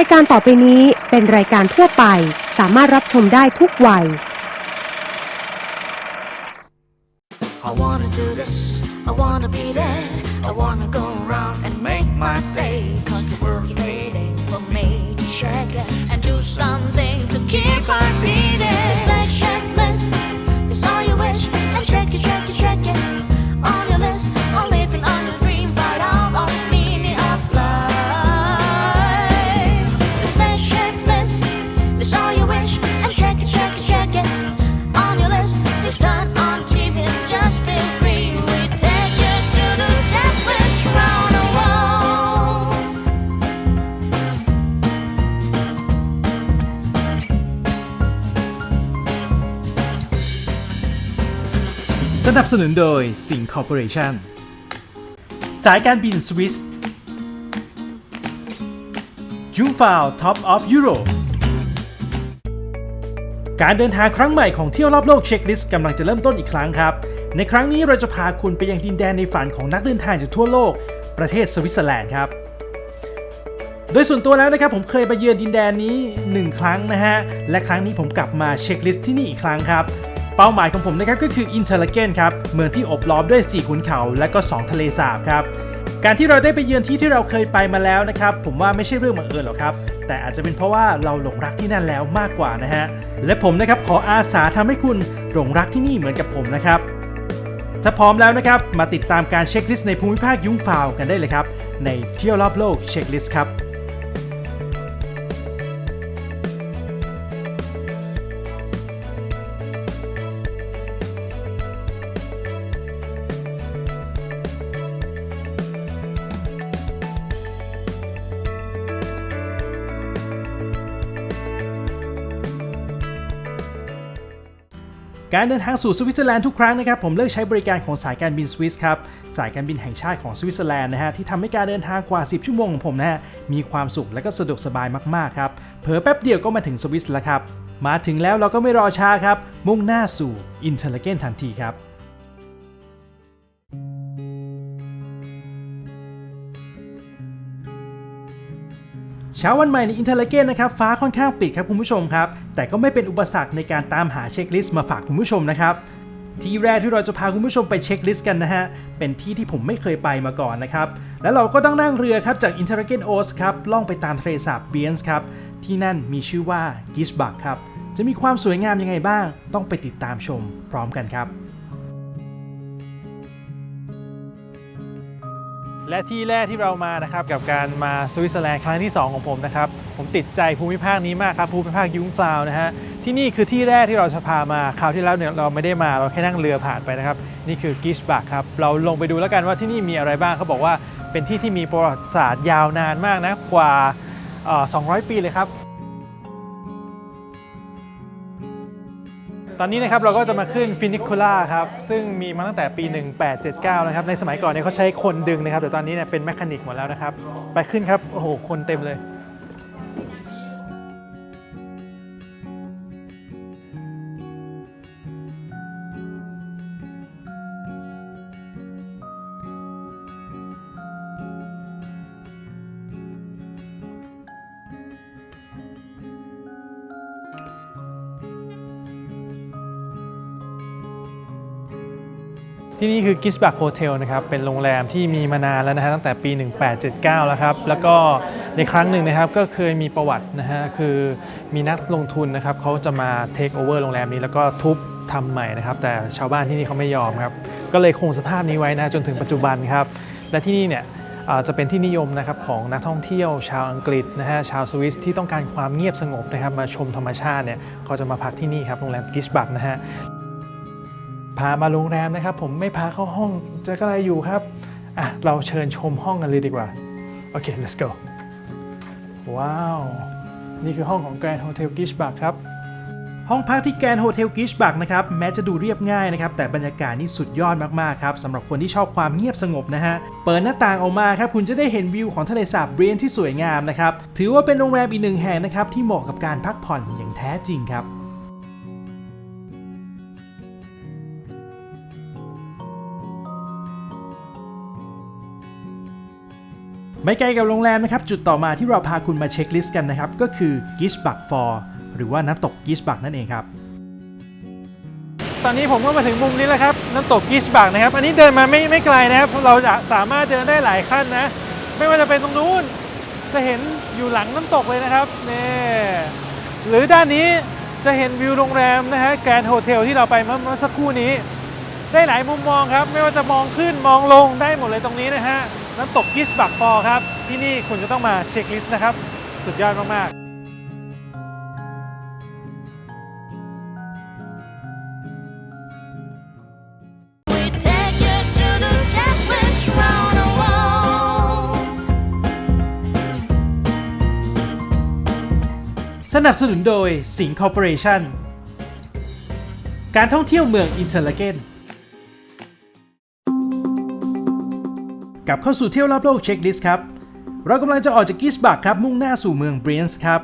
ายการต่อไปนี้เป็นรายการทั่วไป สามารถรับชมได้ทุกวัย I wanna do this, I wanna be there, I wanna go around and make my day. Cause the world's waiting for me to shake it and do something to keep on beating. นับสนุนโดยสิงคอร์ปอเรชั่นสายการบินสวิสจุงฟาวท็อปออฟยุโรปการเดินทางครั้งใหม่ของเที่ยวรอบโลกเช็คลิสต์กำลังจะเริ่มต้นอีกครั้งครับ ในครั้งนี้เราจะพาคุณไปยังดินแดนในฝันของนักเดินทางจากทั่วโลก ประเทศสวิตเซอร์แลนด์ครับ โดยส่วนตัวแล้วนะครับผมเคยไปเยือนดินแดนนี้ 1 ครั้งนะฮะ และครั้งนี้ผมกลับมาเช็คลิสต์ที่นี่อีกครั้งครับ เป้าหมายของผมนะครับก็คืออินเทอร์ลเกนครับเมืองที่อบล้อมด้วย 4 ขุนเขา และก็ 2 ทะเลสาบครับการที่เราได้ไปเยือนที่ที่เราเคยไปมาแล้วนะครับผมว่าไม่ใช่เรื่องบังเอิญหรอกครับ แต่อาจจะเป็นเพราะว่าเราหลงรักที่นั่นแล้วมากกว่านะฮะและผมนะครับขออาสาทำให้คุณหลงรักที่นี่เหมือนกับผมนะครับถ้าพร้อมแล้วนะครับมาติดตามการเช็คลิสต์ในภูมิภาคยุ้งฟาวกันได้เลยครับในเที่ยวรอบโลกเช็คลิสต์ครับ การเดินทางสู่สวิตเซอร์แลนด์ทุกครั้งนะครับผมเลือกใช้บริการของสายการบินสวิสครับสายการบินแห่งชาติของสวิตเซอร์แลนด์นะฮะที่ทำให้การเดินทางกว่า 10 ชั่วโมงของผมนะฮะมีความสุขและก็สะดวกสบายมากๆครับเผลอแป๊บเดียวก็มาถึงสวิสแล้วครับมาถึงแล้วเราก็ไม่รอช้าครับมุ่งหน้าสู่อินเทอร์ลเกนทันทีครับ เช้าวันใหม่ในอินเทอร์ลเกนนะครับฟ้าค่อนข้างปิดครับคุณผู้ชมครับ แต่ก็ไม่เป็นอุปสรรคในการตามหาเช็คลิสต์มาฝากคุณผู้ชมนะครับที่แรกที่เราจะพาคุณผู้ชมไปเช็คลิสต์กันนะฮะ เป็นที่ที่ผมไม่เคยไปมาก่อนนะครับ แล้วเราก็ต้องนั่งเรือครับจากอินเทอร์ลเกนโอสครับ ล่องไปตามทะเลสาบเบียนส์ครับ ที่นั่นมีชื่อว่ากิชบักครับ จะมีความสวยงามยังไงบ้าง ต้องไปติดตามชมพร้อมกันครับ และที่แรกที่เรามานะครับกับการมาสวิตเซอร์แลนด์ครั้งที่ 2 ของผมนะครับ ผมติดใจภูมิภาคนี้มากครับภูมิภาคยุ้งฟลาวนะฮะที่นี่คือที่แรกที่เราจะพามาคราวที่แล้วเนี่ยเราไม่ได้มาเราแค่นั่งเรือผ่านไปนะครับ นี่คือกิชบักครับเราลงไปดูแล้วกันว่าที่นี่มีอะไรบ้างเขาบอกว่าเป็นที่ที่มีประวัติศาสตร์ยาวนานมากนะกว่า 200 ปีเลยครับ ตอนนี้นะครับเราก็จะมาขึ้นฟินิคูล่าครับ ซึ่งมีมาตั้งแต่ปี 1879 นะครับ ในสมัยก่อนเนี่ยเขาใช้คนดึงนะครับ แต่ตอนนี้เนี่ยเป็นแมคานิกหมดแล้วนะครับ ไปขึ้นครับ โอ้โห คนเต็มเลย ที่นี่คือกิสบักโฮเทลนะครับ เป็นโรงแรมที่มีมานานแล้วนะฮะตั้งแต่ปี 1879 แล้วครับ แล้วก็ในครั้งหนึ่งนะครับก็เคยมีประวัตินะฮะคือมีนักลงทุนนะครับเขาจะมาเทคโอเวอร์โรงแรมนี้แล้วก็ทุบทำใหม่นะครับ แต่ชาวบ้านที่นี่เขาไม่ยอมครับ ก็เลยคงสภาพนี้ไว้นะจนถึงปัจจุบันครับ และที่นี่เนี่ยจะเป็นที่นิยมนะครับของนักท่องเที่ยวชาวอังกฤษนะฮะชาวสวิสที่ต้องการความเงียบสงบนะครับมาชมธรรมชาติเนี่ยเขาจะมาพักที่นี่ครับโรงแรมกิสบักนะฮะ พามาโรงแรมนะครับ ผมไม่พาเข้าห้องจะก็อะไรอยู่ครับอะเราเชิญชมห้องกันเลยดีกว่า โอเค let's go ว้าว นี่คือห้องของ Grand Hotel g i s h b a c k ครับ ห้องพักที่ Grand Hotel g i s h b a c k นะครับ แม้จะดูเรียบง่ายนะครับ แต่บรรยากาศนี่สุดยอดมาก ๆ ครับสำหรับคนที่ชอบความเงียบสงบนะฮะ เปิดหน้าต่างออกมาครับ คุณจะได้เห็นวิวของทะเลสาบเบรนที่สวยงามนะครับ ถือว่าเป็นโรงแรมอีกหนึ่งแห่งนะครับ ที่เหมาะกับการพักผ่อนอย่างแท้จริงครับ ไม่ไกลกับโรงแรมนะครับ จุดต่อมาที่เราพาคุณมาเช็คลิสต์กันนะครับ ก็คือกิชบักฟอร์หรือว่าน้ำตกกิชบักนั่นเองครับ ตอนนี้ผมก็มาถึงมุมนี้แล้วครับ น้ำตกกิชบักนะครับ อันนี้เดินมาไม่ไม่ไกลนะครับ เราจะสามารถเดินได้หลายขั้นนะ ไม่ว่าจะเป็นตรงนู้น จะเห็นอยู่หลังน้ำตกเลยนะครับนี่หรือด้านนี้จะเห็นวิวโรงแรมนะฮะแกรนด์โฮเทลที่เราไปเมื่อเมื่อสักครู่นี้ ได้หลายมุมมองครับ ไม่ว่าจะมองขึ้นมองลงได้หมดเลยตรงนี้นะฮะ น้ำตกกิชบักฟอร์ครับ ที่นี่คุณจะต้องมาเช็คลิสต์นะครับ สุดยอดมากๆ We take you to the checklist round the world. สนับสนุนโดยสิงคอร์ปอเรชั่น การท่องเที่ยวเมืองอินเทอร์ลาเกน กลับเข้าสู่เที่ยวรอบโลกเช็คลิสต์ครับ เรากำลังจะออกจากกิสบักครับ มุ่งหน้าสู่เมืองเบรนส์ครับ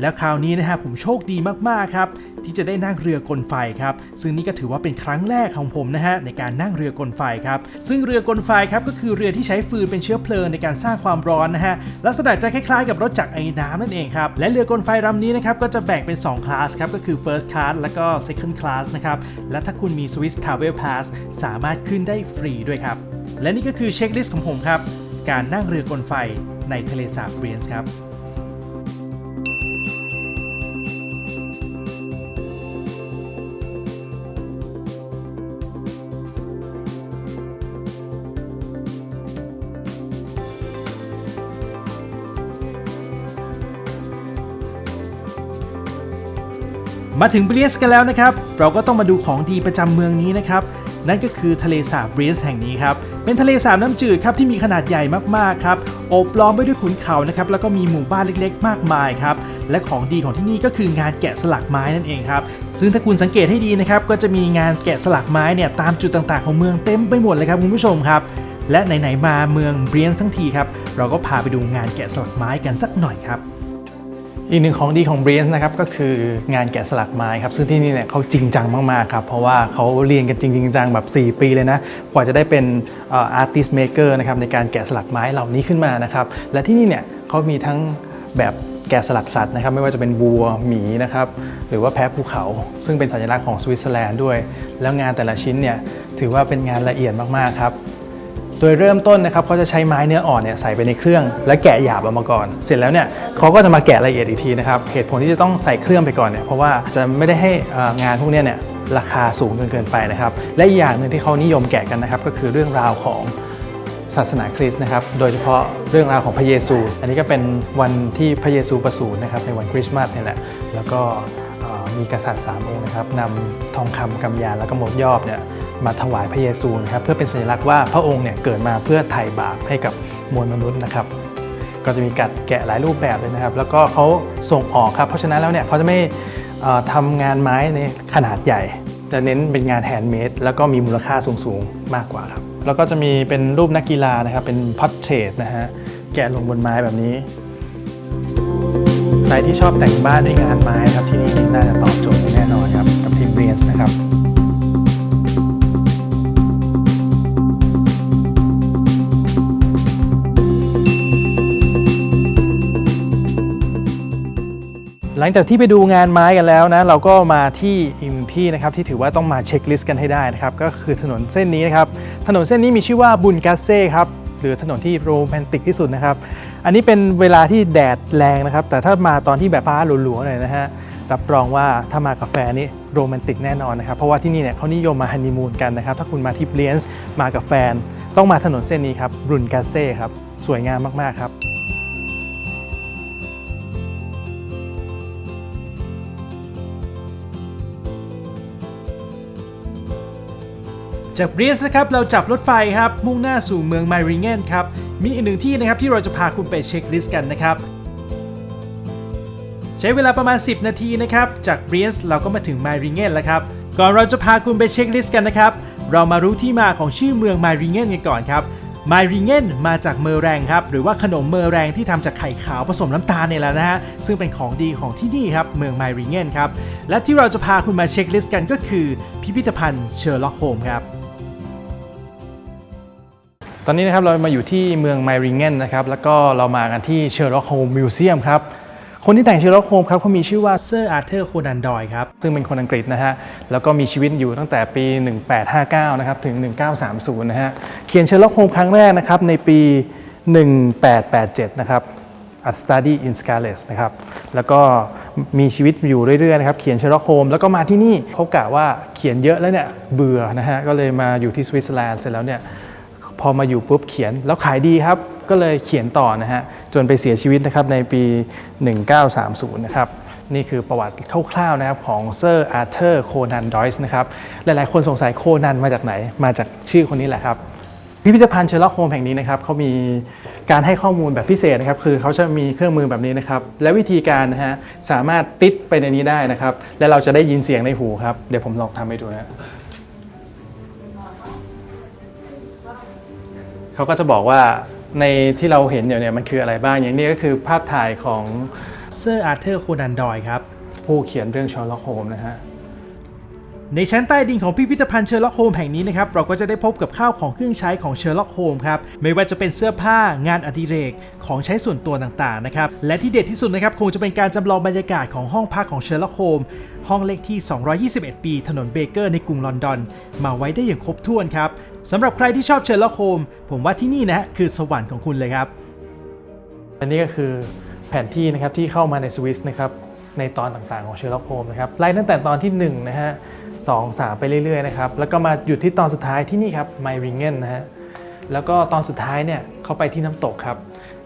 แล้วคราวนี้นะฮะผมโชคดีมากๆครับ ที่จะได้นั่งเรือกลไฟครับ ซึ่งนี่ก็ถือว่าเป็นครั้งแรกของผมนะฮะในการนั่งเรือกลไฟครับ ซึ่งเรือกลไฟครับก็คือเรือที่ใช้ฟืนเป็นเชื้อเพลิงในการสร้างความร้อนนะฮะ ลักษณะจะคล้ายๆ กับรถจักรไอ้น้ำนั่นเองครับ และเรือกลไฟลำนี้นะครับก็จะแบ่งเป็น2คลาสครับก็คือ first class แล้วก็ second class นะครับ และถ้าคุณมี Swiss Travel Pass สามารถขึ้นได้ฟรีด้วยครับ และนี่ก็คือเช็คลิสต์ของผมครับ การนั่งเรือกลไฟในทะเลสาบเบรนส์ครับมาถึงเบรียสกันแล้วนะครับ เราก็ต้องมาดูของดีประจำเมืองนี้นะครับ นั่นก็คือทะเลสาบเบรียสแห่งนี้ครับ เป็นทะเลสาบน้ำจืดครับที่มีขนาดใหญ่มากๆครับโอบล้อมไปด้วยขุนเขานะครับแล้วก็มีหมู่บ้านเล็กๆ มากมายครับและของดีของที่นี่ก็คืองานแกะสลักไม้นั่นเองครับซึ่งถ้าคุณสังเกตให้ดีนะครับก็จะมีงานแกะสลักไม้เนี่ยตามจุดต่างๆ ของเมืองเต็มไปหมดเลยครับคุณผู้ชมครับและไหนๆมาเมืองเบรียนทั้งทีครับเราก็พาไปดูงานแกะสลักไม้กันสักหน่อยครับ อีกหนึ่งของดีของเบรน c ์นะครับก็คืองานแกะสลักไม้ครับซึ่งที่นี่เนี่ยเขาจริงจังมากๆครับเพราะว่าเขาเรียนกันจริงจังแบบ 4 ปีเลยนะกว่าจะได้เป็นอาร์ติสเมเกอร์นะครับในการแกะสลักไม้เหล่านี้ขึ้นมานะครับและที่นี่เนี่ยเขามีทั้งแบบแกะสลักสัตว์นะครับไม่ว่าจะเป็นวัวหมีนะครับหรือว่าแพะภูเขา ซึ่งเป็นสัญลักษณ์ของสวิตเซอร์แลนด์ด้วย แล้วงานแต่ละชิ้นเนี่ยถือว่าเป็นงานละเอียดมากๆครับ โดยเริ่มต้นนะครับเขาจะใช้ไม้เนื้ออ่อนเนี่ยใส่ไปในเครื่อง และแกะหยาบออกมาก่อน เสร็จแล้วเนี่ยเขาก็จะมาแกะละเอียดอีกทีนะครับเหตุผลที่จะต้องใส่เครื่องไปก่อนเนี่ยเพราะว่าจะไม่ได้ให้งานพวกเนี้ยเนี่ยราคาสูงจนเกินไปนะครับและอีกอย่างหนึ่งที่เขานิยมแกะกันนะครับก็คือเรื่องราวของศาสนาคริสต์นะครับ โดยเฉพาะเรื่องราวของพระเยซู อันนี้ก็เป็นวันที่พระเยซูประสูตินะครับในวันคริสต์มาสนี่แหละ แล้วก็ มีกษัตริย์สามองค์นะครับนำทองคำกำยานแล้วก็หมดยอบเนี่ยมาถวายพระเยซูนะครับเพื่อเป็นสัญลักษณ์ว่าพระองค์เนี่ยเกิดมาเพื่อไถ่บาปให้กับมวลมนุษย์นะครับ ก็จะมีการแกะหลายรูปแบบเลยนะครับ แล้วก็เขาส่งออกครับ เพราะฉะนั้นแล้วเนี่ยเขาจะไม่เอ่อทำงานไม้ในขนาดใหญ่ จะเน้นเป็นงานแฮนด์เมดแล้วก็มีมูลค่าสูงๆมากกว่าครับแล้วก็จะมีเป็นรูปนักกีฬานะครับเป็นพัตเทรดนะฮะแกะลงบนไม้แบบนี้ รที่ชอบแต่งบ้านด้วยงานไม้ครับที่นี่น่าจะตอบโจทย์แน่นอนครับกับทีมเรียนนะครับหลังจากที่ไปดูงานไม้กันแล้วนะ เราก็มาที่อีกหนึ่งที่นะครับที่ถือว่าต้องมาเช็คลิสต์กันให้ได้นะครับ ก็คือถนนเส้นนี้นะครับ ถนนเส้นนี้มีชื่อว่าบุนกัสเซ่ครับหรือถนนที่โรแมนติกที่สุดนะครับ อันนี้เป็นเวลาที่แดดแรงนะครับ แต่ถ้ามาตอนที่แบบฟ้าหลัวๆหน่อยนะฮะรับรองว่าถ้ามากับแฟนี่โรแมนติกแน่นอนนะครับ เพราะว่าที่นี่เนี่ยเขานิยมมาฮันนีมูนกันนะครับ ถ้าคุณมาที่เบลียนส์มากับแฟน ต้องมาถนนเส้นนี้ครับบุนกัสเซ่ครับ สวยงามมากๆครับจากเบรียสนะครับเราจับรถไฟครับมุ่งหน้าสู่เมืองไมริงเกนครับ มีอีกหนึ่งที่นะครับที่เราจะพาคุณไปเช็คลิสต์กันนะครับ ใช้เวลาประมาณ 10 นาทีนะครับ จากเบรียสเราก็มาถึงไมริงเกนแล้วครับ ก่อนเราจะพาคุณไปเช็คลิสต์กันนะครับ เรามารู้ที่มาของชื่อเมืองไมริงเกนกันก่อนครับไมริงเกนมาจากเมอแรงครับ หรือว่าขนมเมอแรงที่ทำจากไข่ขาวผสมน้ำตาลเนี่ยแหละนะฮะ ซึ่งเป็นของดีของที่นี่ครับ เมืองไมริงเกนครับ และที่เราจะพาคุณมาเช็คลิสต์กันก็คือ พิพิธภัณฑ์เชอร์ล็อกโฮมครับ ตอนนี้นะครับเรามาอยู่ที่เมืองไมริงเกนนะครับแล้วก็เรามากันที่เชอร์ล็อกโฮมมิวเซียมครับคนที่แต่งเชอร์ล็อกโฮมครับเขามีชื่อว่าเซอร์อาร์เธอร์โคนันดอยครับซึ่งเป็นคนอังกฤษนะฮะแล้วก็มีชีวิตอยู่ตั้งแต่ปี 1859 นะครับถึง 1930 นะฮะเขียนเชอร์ล็อกโฮมครั้งแรกนะครับในปี 1887 นะครับ A Study in Scarlet นะครับแล้วก็มีชีวิตอยู่เรื่อยๆนะครับเขียนเชอร์ล็อกโฮมแล้วก็มาที่นี่เขากะว่าเขียนเยอะแล้วเนี่ยเบื่อนะฮะก็เลยมาอยู่ที่สวิตเซอร์แลนด์เสร็จแล้วเนี่ย พอมาอยู่ปุ๊บเขียนแล้วขายดีครับ ก็เลยเขียนต่อนะฮะจนไปเสียชีวิตนะครับในปี 1930 นะครับนี่คือประวัติคร่าวๆนะครับของเซอร์อาร์เธอร์โคนันดอยส์นะครับหลายๆคนสงสัยโคนันมาจากไหน มาจากชื่อคนนี้แหละครับ พิพิธภัณฑ์เชอร์ล็อกโฮมแห่งนี้นะครับเขามีการให้ข้อมูลแบบพิเศษนะครับ คือเขาจะมีเครื่องมือแบบนี้นะครับ และวิธีการนะฮะสามารถติดไปในนี้ได้นะครับ และเราจะได้ยินเสียงในหูครับ เดี๋ยวผมลองทำให้ดูนะ เขาก็จะบอกว่าในที่เราเห็นอยู่เนี่ยมันคืออะไรบ้างอย่างนี้ก็คือภาพถ่ายของเซอร์อาร์เธอร์โคนันดอยครับ ผู้เขียนเรื่องชอร์ล็อกโฮมนะฮะในชั้นใต้ดินของพิพิธภัณฑ์เชอร์ล็อกโฮมแห่งนี้นะครับเราก็จะได้พบกับข้าวของเครื่องใช้ของเชอร์ล็อกโฮมครับไม่ว่าจะเป็นเสื้อผ้างานอดิเรกของใช้ส่วนตัวต่างๆนะครับและที่เด็ดที่สุดนะครับคงจะเป็นการจำลองบรรยากาศของห้องพักของเชอร์ล็อกโฮมห้องเลขที่ 221 ปี ถนนเบเกอร์ในกรุงลอนดอน มาไว้ได้อย่างครบถ้วนครับ สำหรับใครที่ชอบเชอร์ล็อกโฮมผมว่าที่นี่นะคือสวรรค์ของคุณเลยครับ อันนี้ก็คือแผนที่นะครับที่เข้ามาในสวิสนะครับในตอนต่างๆของเชอร์ล็อกโฮมนะครับไล่ตั้งแต่ตอนที่1นะฮะสองสามไปเรื่อยๆนะครับแล้วก็มาหยุดที่ตอนสุดท้ายที่นี่ครับไมริงเกนนะฮะแล้วก็ตอนสุดท้ายเนี่ยเขาไปที่น้ำตกครับ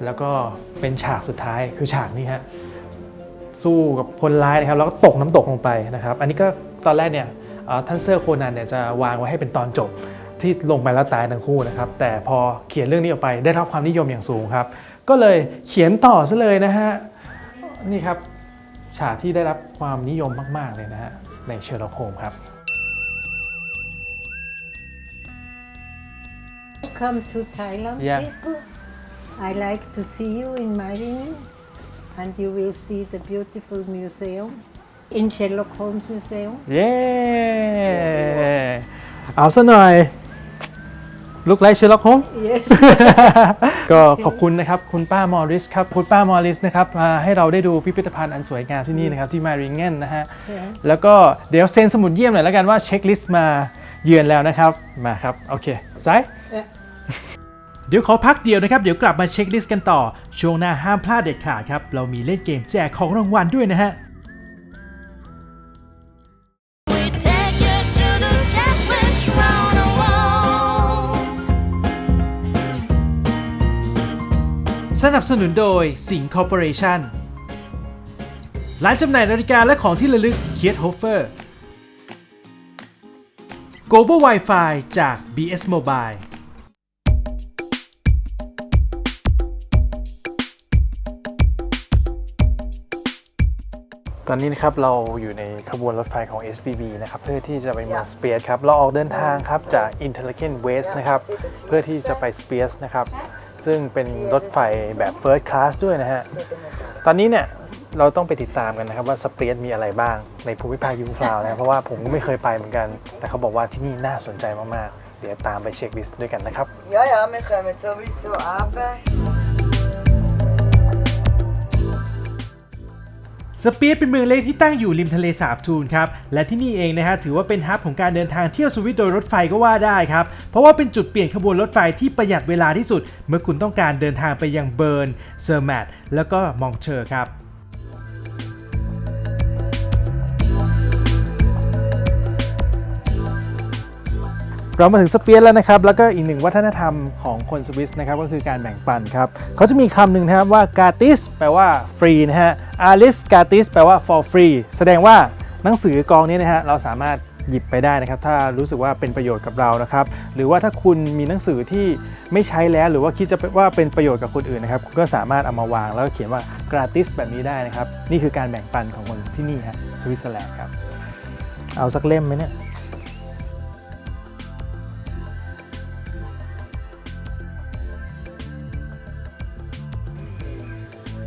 แล้วก็เป็นฉากสุดท้ายคือฉากนี้ฮะสู้กับคนร้ายนะครับแล้วก็ตกน้ำตกลงไปนะครับ อันนี้ก็ตอนแรกเนี่ยท่านเซอร์โคนันเนี่ยจะวางไว้ให้เป็นตอนจบ ที่ลงไปแล้วตายทั้งคู่นะครับ แต่พอเขียนเรื่องนี้ออกไปได้รับความนิยมอย่างสูงครับ ก็เลยเขียนต่อซะเลยนะฮะนี่ครับฉากที่ได้รับความนิยมมาก ๆ เลยนะฮะในเชอร์ล็อกโฮมครับ Come to Thailand, Yeah. people. I like to see you in my room, and you will see the beautiful museum in Sherlock Holmes Museum. เย้เอาซะหน่อย ลุกไลท์เชอร์ล็อกโฮม Yes. ก็ขอบคุณนะครับ คุณป้ามอริสครับคุณป้ามอริสนะครับมาให้เราได้ดูพิพิธภัณฑ์อันสวยงามที่นี่นะครับ ที่มาริงเกนนะฮะ Yeah. แล้วก็เดี๋ยวเซ็นสมุดเยี่ยมหน่อยแล้วกันว่าเช็คลิสต์มาเยือนแล้วนะครับ มาครับ โอเคไซเดี๋ยวขอพักเดียวนะครับ เดี๋ยวกลับมาเช็คลิสต์กันต่อ ช่วงหน้าห้ามพลาดเด็ดขาดครับ เรามีเล่นเกมแจกของรางวัลด้วยนะฮะ สนับสนุนโดยสิงคอร์ปอเรชั่นร้านจำหน่ายนาฬิกาและของที่ระลึกเคียร์โฮเฟอร์ Global Wi-Fi จาก BS Mobile ตอนนี้นะครับเราอยู่ในขบวนรถไฟของ SBB นะครับเพื่อที่จะไปเมืองสเปียสครับเราออกเดินทางครับจาก Interlaken West นะครับเพื่อที่จะไปสเปียสนะครับ ซึ่งเป็นรถไฟแบบ First Class ด้วยนะฮะ ตอนนี้เนี่ยเราต้องไปติดตามกันนะครับว่าสเปียสมีอะไรบ้างในภูมิภาคยูฟราวนะครับเพราะว่าผมก็ไม่เคยไปเหมือนกัน แต่เขาบอกว่าที่นี่น่าสนใจมาก ๆ เดี๋ยวตามไปเช็คลิสต์ด้วยกันนะครับ Ja, ja, wir kommen sowieso runter. สปีดเป็นเมืองเล็กที่ตั้งอยู่ริมทะเลสาบทูนครับ และที่นี่เองนะฮะถือว่าเป็นฮับของการเดินทางเที่ยวสวิตโดยรถไฟก็ว่าได้ครับ เพราะว่าเป็นจุดเปลี่ยนขบวนรถไฟที่ประหยัดเวลาที่สุด เมื่อคุณต้องการเดินทางไปยังเบิร์น เซอร์แมตแล้วก็มองเชอร์ครับ เรามาถึงสเปียสแล้วนะครับ แล้วก็อีกหนึ่งวัฒนธรรมของคนสวิสนะครับก็คือการแบ่งปันครับเขาจะมีคำหนึ่งนะครับว่า gratis แปลว่าฟรีนะฮะ alis gratis แปลว่า for free แสดงว่าหนังสือกองนี้นะฮะเราสามารถหยิบไปได้นะครับ ถ้ารู้สึกว่าเป็นประโยชน์กับเรานะครับ หรือว่าถ้าคุณมีหนังสือที่ไม่ใช้แล้วหรือว่าคิดจะว่าเป็นประโยชน์กับคนอื่นนะครับ คุณก็สามารถเอามาวาง แล้วก็เขียนว่า gratis แบบนี้ได้นะครับ นี่คือการแบ่งปันของคนที่นี่ฮะสวิตเซอร์แลนด์ครับ เอาสักเล่มไหมเนี่ย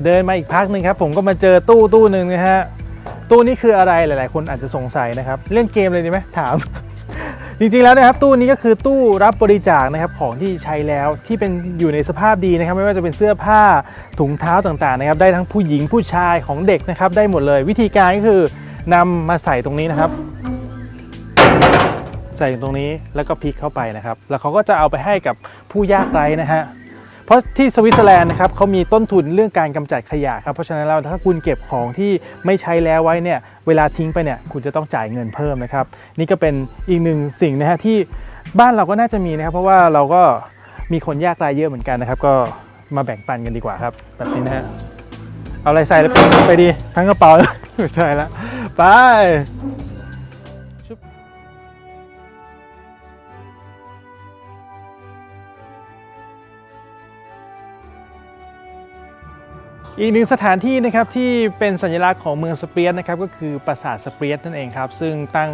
เดินมาอีกพักหนึ่งครับผมก็มาเจอตู้ตู้หนึ่งนะฮะตู้นี้คืออะไรหลาย ๆ คนอาจจะสงสัยนะครับ เล่นเกมเลยดีไหมถาม จริง ๆ แล้วนะครับ ตู้นี้ก็คือตู้รับบริจาคนะครับของที่ใช้แล้วที่เป็นอยู่ในสภาพดีนะครับ ไม่ว่าจะเป็นเสื้อผ้าถุงเท้าต่าง ๆ นะครับ ได้ทั้งผู้หญิงผู้ชายของเด็กนะครับ ได้หมดเลยวิธีการก็คือนำมาใส่ตรงนี้นะครับ ใส่ตรงนี้แล้วก็พลิกเข้าไปนะครับ แล้วเขาก็จะเอาไปให้กับผู้ยากไร้นะฮะ เพราะที่สวิตเซอร์แลนด์นะครับเขามีต้นทุนเรื่องการกำจัดขยะครับเพราะฉะนั้นแล้วถ้าคุณเก็บของที่ไม่ใช้แล้วไว้เนี่ยเวลาทิ้งไปเนี่ยคุณจะต้องจ่ายเงินเพิ่มนะครับ นี่ก็เป็นอีกหนึ่งสิ่งนะฮะที่บ้านเราก็น่าจะมีนะครับ เพราะว่าเราก็มีคนยากไร้เยอะเหมือนกันนะครับ ก็มาแบ่งปันกันดีกว่าครับ แบบนี้นะฮะเอาอะไรใส่ไปดีทั้งกระเป๋าไม่ใช่แล้วไป อีกหนึ่งสถานที่นะครับที่เป็นสัญลักษณ์ของเมืองสเปียสนะครับก็คือปราสาทสเปียสนั่นเองครับซึ่งตั้ง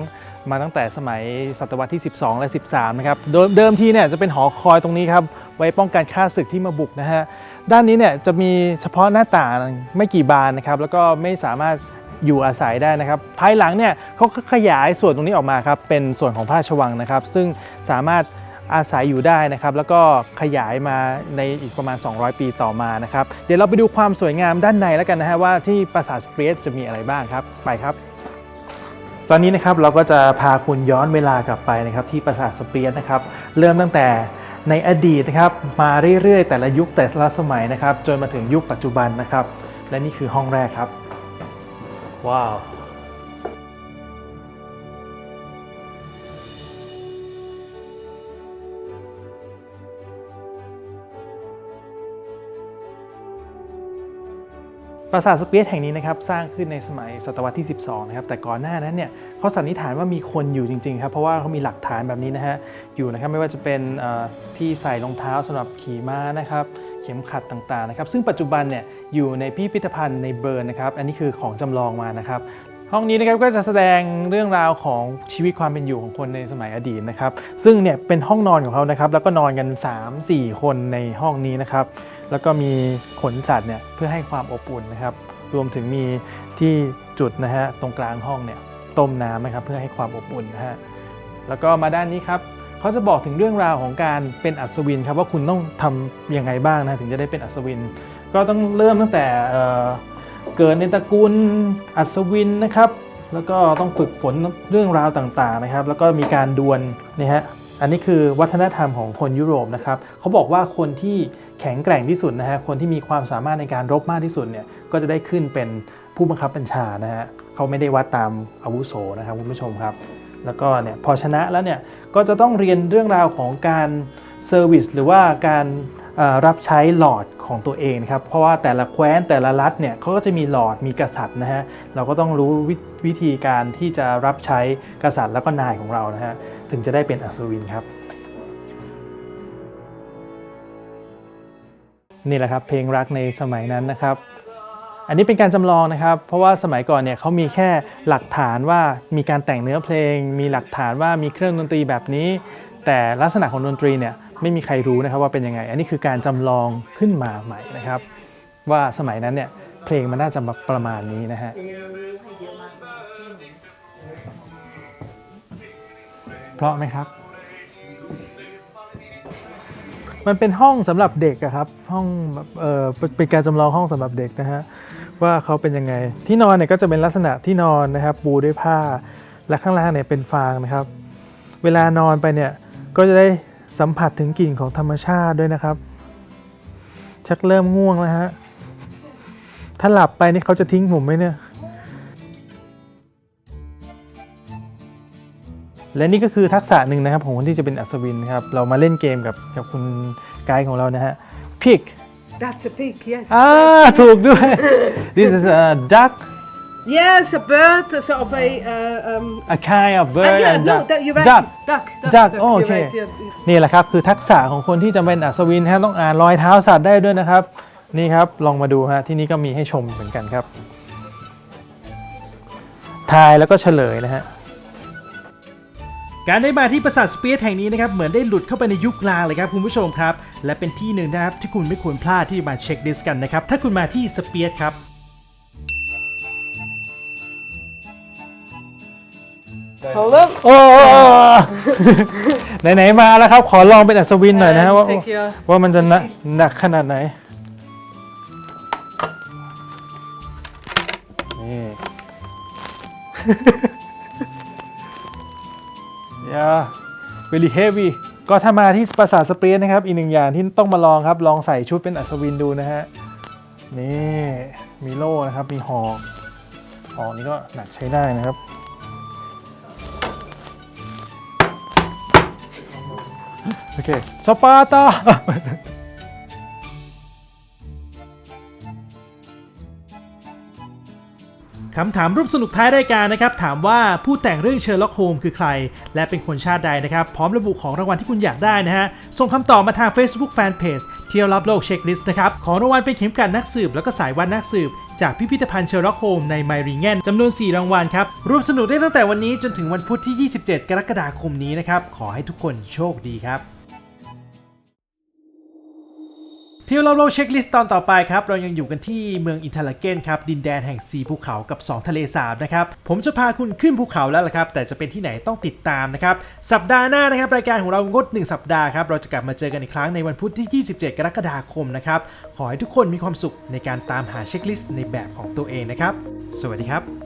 มาตั้งแต่สมัยศตวรรษที่ 12 และ 13 นะครับเดิมทีเนี่ยจะเป็นหอคอยตรงนี้ครับไว้ป้องกันข้าศึกที่มาบุกนะฮะด้านนี้เนี่ยจะมีเฉพาะหน้าต่างไม่กี่บานนะครับแล้วก็ไม่สามารถอยู่อาศัยได้นะครับ ภายหลังเนี่ยเขาขยายส่วนตรงนี้ออกมาครับเป็นส่วนของพระราชวังนะครับ ซึ่งสามารถ อาศัยอยู่ได้นะครับแล้วก็ขยายมาในอีกประมาณ 200 ปีต่อมานะครับเดี๋ยวเราไปดูความสวยงามด้านในแล้วกันนะฮะว่าที่ปราสาทสเปรียสจะมีอะไรบ้างครับไปครับตอนนี้นะครับเราก็จะพาคุณย้อนเวลากลับไปนะครับที่ปราสาทสเปียสนะครับเริ่มตั้งแต่ในอดีตนะครับมาเรื่อยๆ แต่ละยุคแต่ละสมัยนะครับจนมาถึงยุคปัจจุบันนะครับ และนี่คือห้องแรกครับ ว้าว ปราสาทสเปียสแห่งนี้นะครับสร้างขึ้นในสมัยศตวรรษที่ 12 นะครับแต่ก่อนหน้านั้นเนี่ยเขาสันนิษฐานว่ามีคนอยู่จริงๆครับเพราะว่าเขามีหลักฐานแบบนี้นะฮะอยู่นะครับไม่ว่าจะเป็นที่ใส่รองเท้าสำหรับขี่ม้านะครับเข็มขัดต่างๆนะครับซึ่งปัจจุบันเนี่ยอยู่ในพิพิธภัณฑ์ในเบิร์นนะครับอันนี้คือของจำลองมานะครับห้องนี้นะครับก็จะแสดงเรื่องราวของชีวิตความเป็นอยู่ของคนในสมัยอดีตนะครับซึ่งเนี่ยเป็นห้องนอนของเขานะครับแล้วก็นอนกัน 3-4 คนในห้องนี้นะครับ แล้วก็มีขนสัตว์เนี่ยเพื่อให้ความอบอุ่นนะครับ รวมถึงมีที่จุดนะฮะตรงกลางห้องเนี่ยต้มน้ำนะครับเพื่อให้ความอบอุ่นนะฮะแล้วก็มาด้านนี้ครับเขาจะบอกถึงเรื่องราวของการเป็นอัศวินครับว่าคุณต้องทำยังไงบ้างนะถึงจะได้เป็นอัศวิน ก็ต้องเริ่มตั้งแต่เเกิดในตระกูลอัศวินนะครับ แล้วก็ต้องฝึกฝนเรื่องราวต่างๆนะครับ แล้วก็มีการดวลนี่ฮะอันนี้คือวัฒนธรรมของคนยุโรปนะครับเขาบอกว่าคนที่ แข็งแกร่งที่สุดนะฮะคนที่มีความสามารถในการรบมากที่สุดเนี่ยก็จะได้ขึ้นเป็นผู้บังคับบัญชานะฮะเขาไม่ได้วัดตามอาวุโสนะครับคุณผู้ชมครับ แล้วก็เนี่ยพอชนะแล้วเนี่ยก็จะต้องเรียนเรื่องราวของการเซอร์วิสหรือว่าการรับใช้หลอดของตัวเองนะครับ เพราะว่าแต่ละแคว้นแต่ละรัฐเนี่ยเขาก็จะมีหลอดมีกษัตริย์นะฮะ เราก็ต้องรู้ววิธีการที่จะรับใช้กษัตริย์แล้วก็นายของเรานะฮะ ถึงจะได้เป็นอัศวินครับ นี่แหละครับเพลงรักในสมัยนั้นนะครับ อันนี้เป็นการจำลองนะครับ เพราะว่าสมัยก่อนเนี่ยเขามีแค่หลักฐานว่ามีการแต่งเนื้อเพลง มีหลักฐานว่ามีเครื่องดนตรีแบบนี้ แต่ลักษณะของดนตรีเนี่ยไม่มีใครรู้นะครับว่าเป็นยังไง อันนี้คือการจำลองขึ้นมาใหม่นะครับ ว่าสมัยนั้นเนี่ยเพลงมันน่าจะประมาณนี้นะฮะเพราะไหมครับ มันเป็นห้องสำหรับเด็กครับห้องแบบเออเป็นการจำลองห้องสำหรับเด็กนะฮะว่าเขาเป็นยังไง ที่นอนเนี่ยก็จะเป็นลักษณะที่นอนนะครับ ปูด้วยผ้าและข้างล่างเนี่ยเป็นฟางนะครับ เวลานอนไปเนี่ยก็จะได้สัมผัสถึงกลิ่นของธรรมชาติด้วยนะครับ ชักเริ่มง่วงแล้วฮะถ้าหลับไปนี่เขาจะทิ้งผมไหมเนี่ย และนี่ก็คือทักษะหนึ่งนะครับของคนที่จะเป็นอัศวินนะครับเรามาเล่นเกมกับกับคุณไกด์ของเรานะฮะ pick That's a pig, yes. อ่า ถูกด้วย this is a duck Yes, a bird, a sort of a. Uh, um, a kind of uh, bird yeah, and no, duck that, you're right. duck Duck. Duck. Duck, duck, oh, you're okay. right, yeah, yeah. นี่แหละครับคือทักษะของคนที่จะเป็นอัศวินฮะต้องอ่านรอยเท้าสัตว์ได้ด้วยนะครับ นี่ครับลองมาดูฮะที่นี่ก็มีให้ชมเหมือนกันครับ ทายแล้วก็เฉลยนะฮะ การได้มาที่ปราสาทสเปียสแห่งนี้นะครับเหมือนได้หลุดเข้าไปในยุคกลางเลยครับคุณผู้ชมครับ และเป็นที่หนึ่งนะครับที่คุณไม่ควรพลาดที่จะมาเช็คดิสกันนะครับถ้าคุณมาที่สเปียสครับ So Hold up. โอ้ไหนๆมาแล้วครับ ขอลองเป็นอัศวินหน่อยนะฮะ And ว่า take your ว่ามันจะหนักหนักขนาดไหน นี่ yeah very heavy ก็ถ้ามาที่ปราสาทสเปรยนนะครับ อีกหนึ่งอย่างที่ต้องมาลองครับ ลองใส่ชุดเป็นอัศวินดูนะฮะ นี่มีโล่นะครับ มีหอกหอกนี้ก็หนักใช้ได้นะครับ โอเค สปาร์ตา คำถามรูปสนุกท้ายรายการนะครับ ถามว่าผู้แต่งเรื่องเชอร์ล็อกโฮมคือใคร และเป็นคนชาติใดนะครับ พร้อมระบุของรางวัลที่คุณอยากได้นะฮะ ส่งคำตอบมาทาง Facebook Fanpage เที่ยวรับโลกเช็คลิสต์นะครับ ของรางวัลเป็นเข็มกลัดนักสืบ แล้วก็สายวัดนักสืบ จากพิพิธภัณฑ์เชอร์ล็อกโฮมในไมริงเกนจำนวน 4 รางวัลครับร่วมสนุกได้ตั้งแต่วันนี้จนถึงวันพุธที่ 27 กรกฎาคมนี้นะครับขอให้ทุกคนโชคดีครับ ที่ยวรอบโลกเช็คลิสต์ตอนต่อไปครับ เรายังอยู่กันที่เมืองอินเทอร์เกนครับ ดินแดนแห่งสีภูเขากับ 2 ทะเลสาบนะครับ ผมจะพาคุณขึ้นภูเขาแล้วล่ะครับ แต่จะเป็นที่ไหนต้องติดตามนะครับ สัปดาห์หน้านะครับ รายการของเรางด 1 สัปดาห์ครับ เราจะกลับมาเจอกันอีกครั้งในวันพุธที่ 27 กรกฎาคมนะครับ ขอให้ทุกคนมีความสุขในการตามหาเช็คลิสต์ในแบบของตัวเองนะครับ สวัสดีครับ